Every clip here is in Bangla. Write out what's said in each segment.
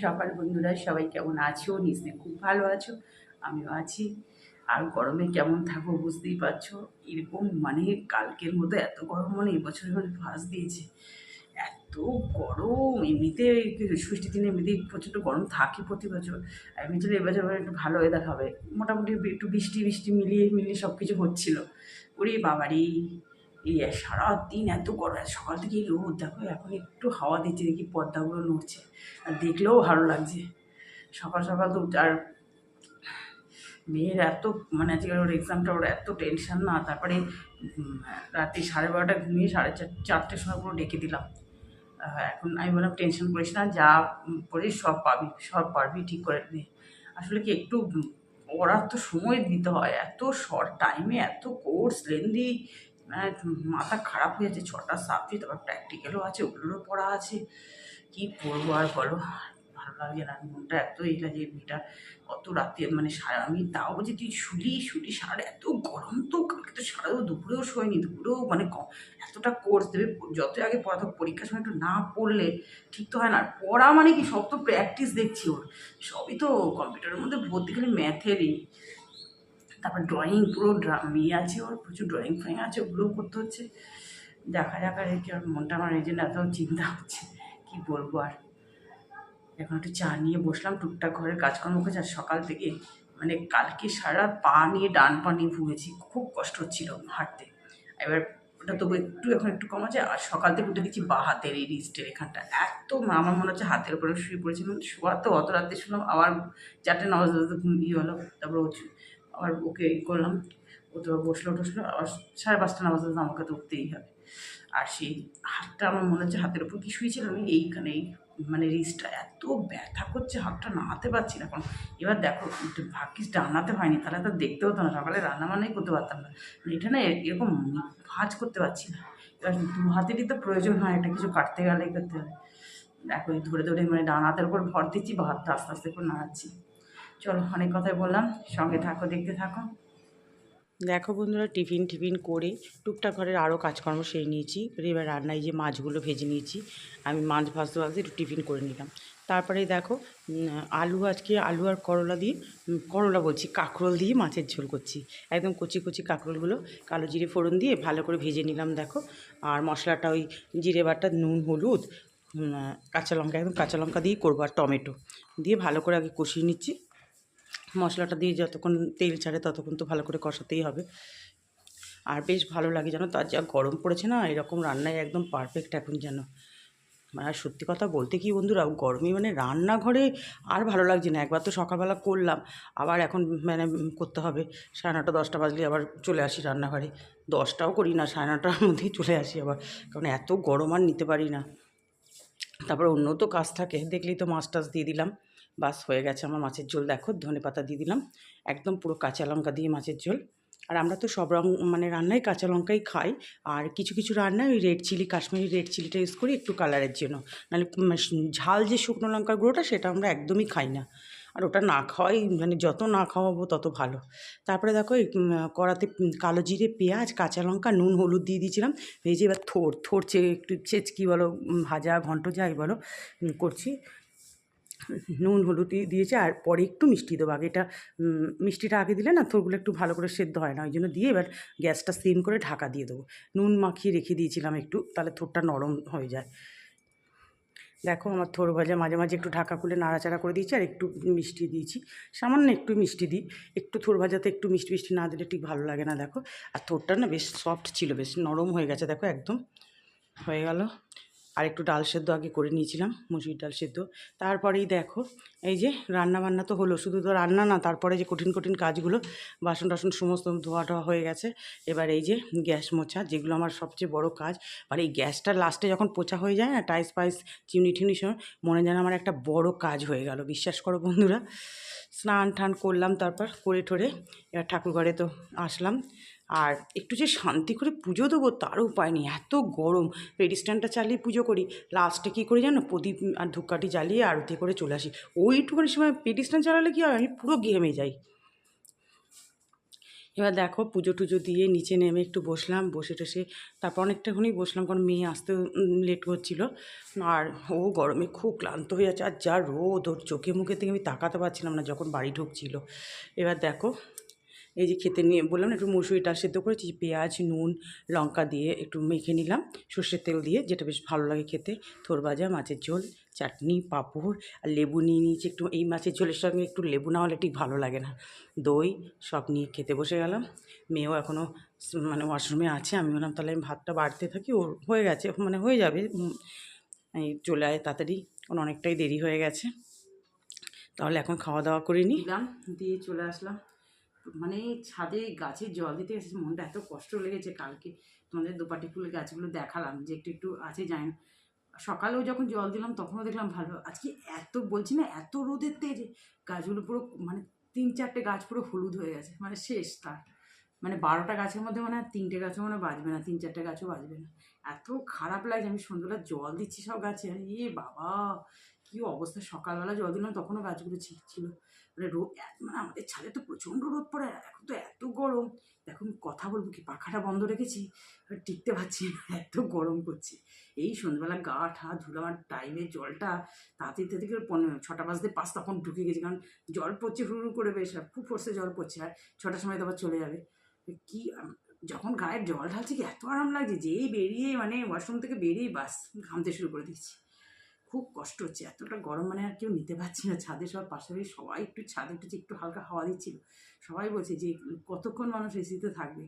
সকাল বন্ধুরা, সবাই কেমন আছো? নিশ্চয়ই খুব ভালো আছো, আমিও আছি। আর গরমে কেমন থাকব বুঝতেই পারছ? এরকম মানে কালকের মতো এত গরম মানে এবছর মানে ফাঁস দিয়েছে। এত গরম, এমনিতে ষষ্ঠী দিনে এমনিতেই প্রচণ্ড গরম থাকে প্রতি বছর। এমনিতে এবছর মানে একটু ভালো ওয়েদার হবে। মোটামুটি একটু বৃষ্টি বৃষ্টি মিলিয়ে মিলিয়ে সব কিছু হচ্ছিল। ওরে বাবারি! এই সারাদিন এত গরম সকাল থেকে রোদ, দেখো এখন একটু হাওয়া দিচ্ছে, দেখি পর্দাগুলো নড়ছে, আর দেখলেও ভালো লাগছে। সকাল সকাল তো, আর মেয়ের এত মানে আজকে ওর এক্সামটা ওর এত টেনশন না, তারপরে রাতে সাড়ে বারোটা ঘুমিয়ে সাড়ে চার, চারটের সময় পুরো ডেকে দিলাম। এখন আমি বললাম টেনশন করিস না, যা পড়িস সব পাবি, সব পারবি ঠিক করে নে। আসলে কি একটু, ওরা তো সময় দিতে হয়, এত শর্ট টাইমে এত কোর্স লেন্দি মানে মাথা খারাপ হয়ে যাচ্ছে, ছটা সাবজেক্ট আবার প্র্যাকটিক্যালও আছে, ওগুলোরও পড়া আছে। কি পড়ব আর বলো? ভালো লাগছে না, মনটা এত এটা যে মেয়েটা অত রাতে মানে সারা, আমি তাও বলছি তুই শুলি শুলি, সারা এত গরম তো, কালকে তো সারা তো দুপুরেও শোয়নি, দুপুরেও মানে এতটা কোর্স দেবে যত আগে পড়া থাক পরীক্ষার সময় একটু না পড়লে ঠিক তো হয় না, আর পড়া মানে কি, সব তো প্র্যাকটিস দেখছি ওর, সবই তো কম্পিউটারের মধ্যে ভর্তি, খালি ম্যাথেরই তারপর ড্রয়িং পুরো ইয়ে আছে ওর, প্রচুর ড্রয়িং ফ্রয়িং আছে, ওগুলোও করতে হচ্ছে। দেখা যাক আর কি আর মনটা আমার এই জন্য এত চিন্তা হচ্ছে, কি বলব আর। এখন একটু চা নিয়ে বসলাম, টুকটাক ঘরের কাজকর্ম করছি, আর সকাল থেকে মানে কালকে সারা পা নিয়ে ডান পা নিয়ে ভুগেছি খুব কষ্ট হচ্ছিল হাঁটতে। এবার ওটা তবু একটু এখন একটু কম আছে, আর সকাল থেকে উঠে দেখছি বা হাতের এই রিস্টের এখানটা, এত আমার মনে হচ্ছে হাতের উপরে শুয়ে পড়েছিলাম শোয়া তো অত রাত্রে শুনলাম আবার চারটে নওয়াজ ঘুম ইয়ে হলো, তারপর আবার ওকে ই করলাম। ও তো বসল টসলো আবার সাড়ে পাঁচটা নামাজ পড়তে আমাকে তো উঠতেই হবে। আর সেই হাতটা আমার মনে হচ্ছে হাতের উপর কি শুয়েছিলাম আমি এইখানে এই মানে রিস্টটা এত ব্যথা করছে, হাতটা নাড়াতে পারছি না। এখন এবার দেখো ভাগ্যিস ডানাতে হয়নি, তাহলে তো দেখতে হতো না। সকালে রান্না বান্নাই করতে পারতাম না। মানে এটা না এরকম ভাজ করতে পারছি না। এবার দু হাতেরই তো প্রয়োজন হয়, একটা কিছু কাটতে গেলে করতে হবে। দেখো, ধরে ধরে মানে ডান হাতের উপর ভর দিচ্ছি, বা হাতটা আস্তে আস্তে করে নাড়াচ্ছি। চলো অনেক কথাই বললাম। সঙ্গে থাকো, দেখতে থাকো। দেখো বন্ধুরা, টিফিন টিফিন করে টুকটাক ঘরের আরও কাজকর্ম সেরে নিয়েছি। এবারে রান্নায় যে মাছগুলো ভেজে নিয়েছি, আমি মাছ ভাজতে ভাজতে একটু টিফিন করে নিলাম। তারপরে দেখো আলু আজকে আলু আর করলা দিয়ে করলা বলছি, কাঁকরোল দিয়ে মাছের ঝোল করছি। একদম কচি কচি কাঁকরোলগুলো, কালো জিরে ফোড়ন দিয়ে ভালো করে ভেজে নিলাম দেখো। আর মশলাটা ওই জিরে বাটা, নুন, হলুদ কাঁচা লঙ্কা, একদম কাঁচা লঙ্কা দিয়েই করব, আর টমেটো দিয়ে ভালো করে আগে কষিয়ে নিচ্ছি। মশলাটা দিয়ে যতক্ষণ তেল ছাড়ে ততক্ষণ তো ভালো করে কষাতেই হবে। আর বেশ ভালো লাগে জানো তার যা গরম পড়েছে না, এরকম রান্নায় একদম পারফেক্ট এখন যেন। মানে আর সত্যি কথা বলতে কি বন্ধুরা, গরমে মানে রান্নাঘরে আর ভালো লাগছে না। একবার তো সকালবেলা করলাম, আবার এখন মানে করতে হবে। সাড়ে নটা, দশটা বাজলে আবার চলে আসি রান্নাঘরে। দশটাও করি না, সাড়ে নটার মধ্যেই চলে আসি আবার। কারণ এত গরম আর নিতে পারি না। তারপর অন্য তো কাজ থাকে, দেখলেই তো মাছ টাছ দিয়ে দিলাম। বাস হয়ে গেছে আমার মাছের ঝোল। দেখো, ধনে পাতা দিয়ে দিলাম। একদম পুরো কাঁচা লঙ্কা দিয়ে মাছের ঝোল। আর আমরা তো সব রং মানে রান্নায় কাঁচা লঙ্কাই খাই। আর কিছু কিছু রান্নায় ওই রেড চিলি কাশ্মীরি রেড চিলিটা ইউজ করি একটু কালারের জন্য। নাহলে ঝাল যে শুকনো লঙ্কার গুঁড়োটা, সেটা আমরা একদমই খাই না। আর ওটা না খাওয়াই মানে যত না খাওয়াবো তত ভালো। তারপরে দেখো কড়াতে কালো জিরে, পেঁয়াজ, কাঁচা লঙ্কা, নুন, হলুদ দিয়ে দিয়েছিলাম। ভেজে এবার থোর থোর চে একটু চেচকি বলো, ভাজা, ঘন্ট যাই বলো করছি। নুন, হলুদ দিয়ে দিয়েছে আর পরে একটু মিষ্টি দেবো। আগে এটা মিষ্টিটা আগে দিলে না থোরগুলো একটু ভালো করে সেদ্ধ হয় না, ওই জন্য দিয়ে এবার গ্যাসটা সিম করে ঢাকা দিয়ে দেবো। নুন মাখিয়ে রেখে দিয়েছিলাম একটু, তাহলে থোরটা নরম হয়ে যায়। দেখো আমার থোর ভাজা মাঝে মাঝে একটু ঢাকা খুলে নাড়াচাড়া করে দিয়েছি আর একটু মিষ্টি দিয়েছি। সামান্য একটু মিষ্টি দিই, একটু থোর ভাজাতে একটু মিষ্টি মিষ্টি না দিলে ঠিক ভালো লাগে না, দেখো। আর থোরটা না বেশ সফট ছিল, বেশ নরম হয়ে গেছে, দেখো একদম। হয়ে গেল। আর একটু ডাল সেদ্ধ আগে করে নিয়েছিলাম, মুসুরির ডাল সেদ্ধ। তারপরেই দেখো, এই যে রান্না বান্না তো হলো, শুধু তো রান্না না, তারপরে যে কঠিন কঠিন কাজগুলো, বাসন টাসন সমস্ত ধোয়া টোয়া হয়ে গেছে। এবার এই যে গ্যাস মোছা, যেগুলো আমার সবচেয়ে বড় কাজ আর এই গ্যাসটা লাস্টে যখন পোছা হয়ে যায় না, টাইস পাইস, চিমনি টিমনি সময় মনে যেন আমার একটা বড় কাজ হয়ে গেল, বিশ্বাস করো বন্ধুরা। স্নান টান করলাম, তারপর করে ঠরে, এবার ঠাকুর ঘরে তো আসলাম। আর একটু যে শান্তি করে পুজো দেবো তার উপায় নেই। এত গরম। পেডিস্ট্যান্ডটা চালিয়ে পুজো করি। লাস্টে কী করি জানো? প্রদীপ আর ধূপকাঠি জ্বালিয়ে আরতি করে চলে আসি। ওইটুখানি সময় পেডিস্ট্যান্ড চালালে কী হয়? আমি পুরো ঘেমে যাই। এবার দেখো পুজো টুজো দিয়ে নিচে নেমে একটু বসলাম। বসে টসে তারপর অনেকটাখানি বসলাম কারণ মেয়ে আসতে লেট করছিল। আর ও গরমে খুব ক্লান্ত হয়ে আছে। আর যা রোদ ওর চোখে মুখে থেকে আমি তাকাতে পারছিলাম না যখন বাড়ি ঢুকছিল। এবার দেখো এই যে খেতে নিয়ে বললাম না, একটু মুসুরি ডাল সেদ্ধ করেছি পেঁয়াজ, নুন, লঙ্কা দিয়ে একটু মেখে নিলাম, সর্ষের তেল দিয়ে, যেটা বেশ ভালো লাগে খেতে। থোর ভাজা মাছের ঝোল, চাটনি, পাঁপড়, আর লেবু নিয়ে নিয়েছি একটু, এই মাছের ঝোলের সঙ্গে একটু লেবু না হলে ঠিক ভালো লাগে না। দই, সব নিয়ে খেতে বসে গেলাম। মেয়েও এখনও মানে ওয়াশরুমে আছে, আমি বললাম, তাহলে আমি ভাতটা বাড়তে থাকি, ওর হয়ে গেছে মানে হয়ে যাবে এই চলে আয় তাড়াতাড়ি কারণ অনেকটাই দেরি হয়ে গেছে। তাহলে এখন খাওয়া দাওয়া করে নিই দিলাম, দিয়ে চলে আসলাম। মানে ছাদে গাছে জল দিতে এসেছি, মনটা এত কষ্ট লেগেছে কালকে। তোমাদের দোপাটি ফুলের গাছগুলো দেখালাম যে একটু একটু আছে জানি না। সকালেও যখন জল দিলাম, তখনও দেখলাম ভালো। আজকে এত, বলছি না, এত রোদের তেজ, গাছগুলো পুরো মানে তিন চারটে গাছ পুরো হলুদ হয়ে গেছে মানে শেষ তার। মানে বারোটা গাছের মধ্যে মানে তিনটে গাছও মানে বাজবে না, তিন চারটে গাছও বাজবে না। এত খারাপ লাগছে, আমি সন্ধ্যাবেলা জল দিচ্ছি সব গাছে ইয়ে বাবা! কী অবস্থা? সকালবেলা জল দিলাম, তখনও গাছগুলো ছিল। মানে রোদ মানে আমাদের ছাদে তো প্রচণ্ড রোদ পড়ে, এখন তো এত গরম। এখন কথা বলব কি, পাখাটা বন্ধ রেখেছি টিকতে পারছি না, এত গরম করছে এই সন্ধ্যাবেলা গা ঠা ধুলাম আর টাইমে জলটা তাড়াতাড়ি থেকে ছটা বাজতে পাঁচ তখন ঢুকে গেছে, কারণ জল পড়ছে হুড় করে বেশ খুব ফোর্সে জল পড়ছে, আর ছটার সময় তো আবার চলে যাবে। কি যখন গায়ের জল ঢালছে কি, এত আরাম লাগছে, যেই বেরিয়ে মানে ওয়াশরুম থেকে বেরিয়ে বাস, ঘামতে শুরু করে দিচ্ছি খুব কষ্ট হচ্ছে। এতটা গরম মানে আর কেউ নিতে পারছি না। ছাদে সব পাশাপাশি সবাই একটু ছাদে একটু একটু হালকা হাওয়া দিচ্ছিল। সবাই বলছে যে, কতক্ষণ মানুষ এসিতে থাকবে?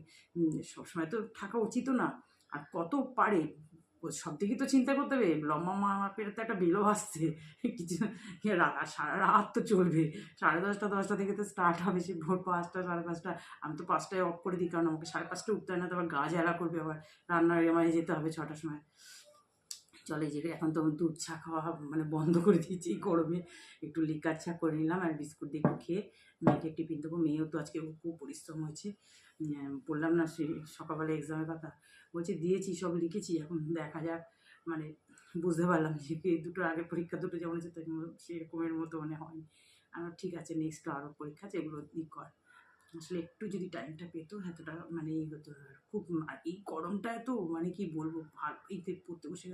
সবসময় তো থাকা উচিতও না। আর কত পারে? সব দিকে তো চিন্তা করতে হবে। লম্বা মা পেটে তো একটা বিলও আসছে। কিছু সারা রাত তো চলবে। সাড়ে দশটা দশটা থেকে তো স্টার্ট হবে সে ভোর পাঁচটা, সাড়ে পাঁচটা। আমি তো পাঁচটায় অফ করে দিই, কারণ আমাকে সাড়ে পাঁচটা উঠতে হয় না তো আবার গা জ্বালা করবে আবার। রান্নার আমায় যেতে হবে ছটার সময়। চলে যে এখন তো দুধ চা খাওয়া মানে বন্ধ করে দিয়েছি এই গরমে। একটু লিকার চা করে নিলাম আর বিস্কুট দিয়ে একটু খেয়ে মেয়েকে টিফিন দেবো। মেয়েও তো আজকে খুব পরিশ্রম হয়েছে। বললাম না সে সকালবেলা এক্সামের কথা বলছে দিয়েছি, সব লিখেছি। এখন দেখা যাক। মানে বুঝতে পারলাম যে কি দুটো আগে পরীক্ষা দুটো যেমন তেমন সেরকমের মতো মানে হয়নি। আমার ঠিক আছে নেক্সট আরও পরীক্ষা আছে, এগুলো কর। আসলে একটু যদি টাইমটা পেতো, এতটা মানে ই হতো। খুব এই গরমটায় তো মানে কি বলব ভালো এইতে পড়তে বসে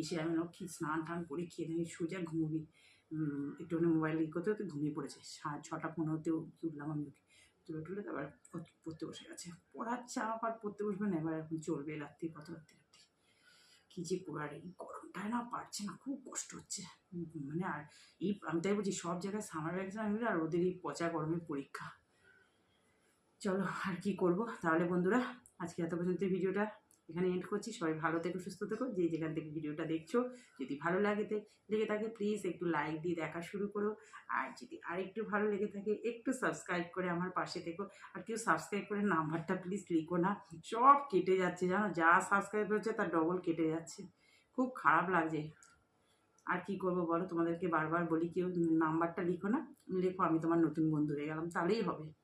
এসে আমি কি স্নান টান করে খেয়ে নিয়ে সোজা ঘুমবি। একটু মোবাইল ই করতে ঘুমিয়ে পড়েছে। ছটা পনেরোতেও তুললাম আমি ওকে তুলে তুলে তারপর পড়তে বসে গেছে। পড়ার চাপ আর পড়তে বসবে না, এবার এখন চলবে রাত্রি কত রাত্রি। রাত্রি কী যে করার এই গরমটায় না পারছে না, খুব কষ্ট হচ্ছে। মানে আর এই, আমি তাই বলছি, সব জায়গায় সামার ভ্যাকেশন আর ওদের এই পচা গরমের পরীক্ষা। চলো আর কি করব? তাহলে বন্ধুরা, আজকে এত পর্যন্ত ভিডিওটা এখানে এন্ড করছি। সবাই ভালো থেকো, সুস্থ থেকো। যে যেখান থেকে ভিডিওটা দেখছ, যদি ভালো লাগে লেগে থাকে প্লিজ একটু লাইক দিয়ে দেখা শুরু করো। আর যদি আর একটু ভালো লেগে থাকে, একটু সাবস্ক্রাইব করে আমার পাশে থেকো। আর কেউ সাবস্ক্রাইব করে নাম্বারটা প্লিজ লিখো না। সব কেটে যাচ্ছে, জানো? যা সাবস্ক্রাইব হচ্ছে, তার ডবল কেটে যাচ্ছে। খুব খারাপ লাগছে। আর কি করব বলো? তোমাদেরকে বারবার বলি, কেউ নাম্বারটা লিখো না। লেখো, আমি তোমার নতুন বন্ধু হয়ে গেলাম। তাহলেই হবে।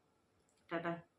Bye.